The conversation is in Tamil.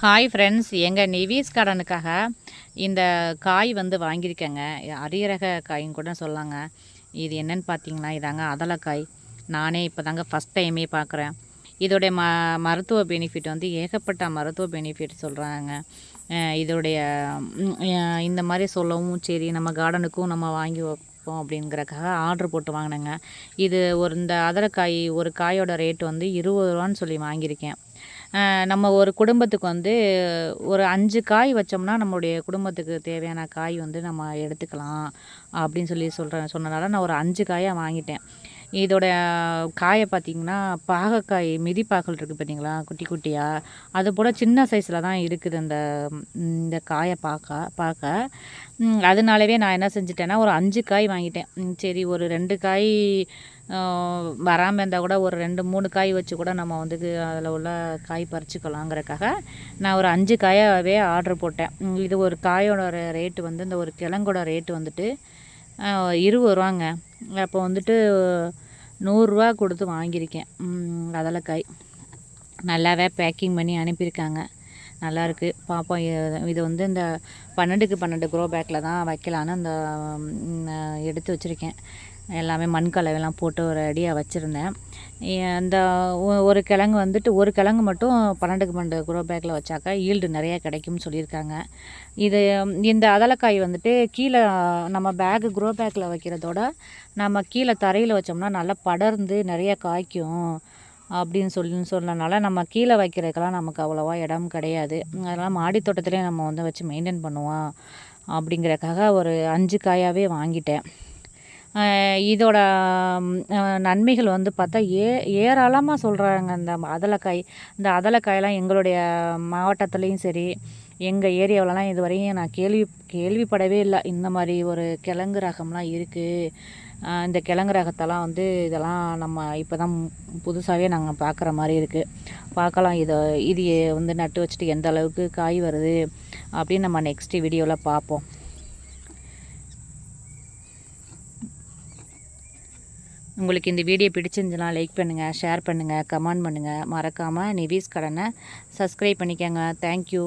ஹாய் ஃப்ரெண்ட்ஸ் எங்கள் நிவீஸ் கார்டனுக்காக இந்த காய் வந்து வாங்கியிருக்கேங்க. அரியரக காயின்னு கூட சொல்லாங்க. இது என்னன்னு பார்த்தீங்கன்னா இதாங்க அதலக்காய். நானே இப்போ தாங்க ஃபஸ்ட் டைமே பார்க்குறேன். இதோடைய ம மருத்துவ பெனிஃபிட் வந்து ஏகப்பட்ட மருத்துவ பெனிஃபிட் சொல்கிறாங்க இதோடைய இந்த மாதிரி சொல்லவும் சரி நம்ம கார்டனுக்கும் நம்ம வாங்கி இருக்கும் அப்படிங்கிறக்காக ஆர்டர் போட்டு வாங்கினேங்க. இது ஒரு இந்த அதரக்காய் ஒரு காயோட ரேட் வந்து இருபது ரூபான்னு சொல்லி வாங்கியிருக்கேன். நம்ம ஒரு குடும்பத்துக்கு வந்து ஒரு அஞ்சு காய் வச்சோம்னா நம்மளுடைய குடும்பத்துக்கு தேவையான காய் வந்து நம்ம எடுத்துக்கலாம் அப்படின்னு சொல்லி சொல்கிறேன் சொன்னதால நான் ஒரு அஞ்சு காயாக வாங்கிட்டேன். இதோட காயை பார்த்தீங்கன்னா பாகக்காய் மிதிப்பாகல் இருக்குது பார்த்தீங்களா குட்டி குட்டியாக அது போல் சின்ன சைஸில் தான் இருக்குது இந்த இந்த காயை பார்க்க பார்க்க அதனாலவே நான் என்ன செஞ்சிட்டேன்னா ஒரு அஞ்சு காய் வாங்கிட்டேன். சரி ஒரு ரெண்டு காய் வராமல் இருந்தால் கூட ஒரு ரெண்டு மூணு காய் வச்சு கூட நம்ம வந்து அதில் உள்ள காய் பறிச்சுக்கலாங்கிறக்காக நான் ஒரு அஞ்சு காயாகவே ஆர்டர் போட்டேன். இது ஒரு காயோட ரேட்டு வந்து இந்த ஒரு கிழங்கோட ரேட்டு வந்துட்டு இருபது ரூபாங்க. அப்போ வந்துட்டு நூறுரூவா கொடுத்து வாங்கியிருக்கேன். ம், நல்லாவே பேக்கிங் பண்ணி அனுப்பியிருக்காங்க. நல்லா இருக்கு பார்ப்போம் இது- வந்து இந்த பன்னெண்டுக்கு பன்னெண்டு க்ரோ பேக்கில் தான் வைக்கலான்னு அந்த எடுத்து வச்சுருக்கேன். எல்லாமே மண் கலவைலாம் போட்டு ஒரு அடியாக வச்சுருந்தேன். அந்த ஒ- ஒரு கிழங்கு வந்துட்டு ஒரு கிழங்கு மட்டும் பன்னெண்டுக்கு பன்னெண்டு குரோ பேக்கில் வச்சாக்கா ஈல்டு நிறையா கிடைக்கும்னு சொல்லியிருக்காங்க. இது இந்த அதலக்காய் வந்துட்டு கீழே நம்ம பேக்கு க்ரோ பேக்கில் வைக்கிறதோட நம்ம கீழே தரையில் வச்சோம்னா நல்லா படர்ந்து நிறைய காய்க்கும் அப்படின்னு சொல்லி சொன்னனால நம்ம கீழே வைக்கிறதுக்கெல்லாம் நமக்கு அவ்வளோவா இடம் கிடையாது. அதனால் மாடித்தோட்டத்துலேயே நம்ம வந்து வச்சு மெயின்டைன் பண்ணுவோம் அப்படிங்கிறக்காக ஒரு அஞ்சு காயாகவே வாங்கிட்டேன். இதோட நன்மைகள் வந்து பார்த்தா ஏ ஏராளமாக சொல்கிறாங்க இந்த அதலக்காய் இந்த அதலக்காயெல்லாம் எங்களுடைய மாவட்டத்துலேயும் சரி எங்கள் ஏரியாவிலலாம் இதுவரையும் நான் கேள்வி கேள்விப்படவே இல்லை. இந்த மாதிரி ஒரு கிழங்கு ரகம்லாம் இருக்குது இந்த கிழங்கு ரகத்தெல்லாம் வந்து இதெல்லாம் நம்ம இப்போ தான் புதுசாகவே நாங்கள் பார்க்குற மாதிரி இருக்குது பார்க்கலாம் இதை இது வந்து நட்டு வச்சுட்டு எந்த அளவுக்கு காய் வருது அப்படின்னு நம்ம நெக்ஸ்ட் வீடியோவில் பார்ப்போம் உங்களுக்கு இந்த வீடியோ பிடிச்சிருந்துச்சுன்னா லைக் பண்ணுங்கள் ஷேர் பண்ணுங்கள் கமெண்ட் பண்ணுங்கள் மறக்காமல் நிவிஸ் கடனை சப்ஸ்கிரைப் பண்ணிக்கோங்க. தேங்க்யூ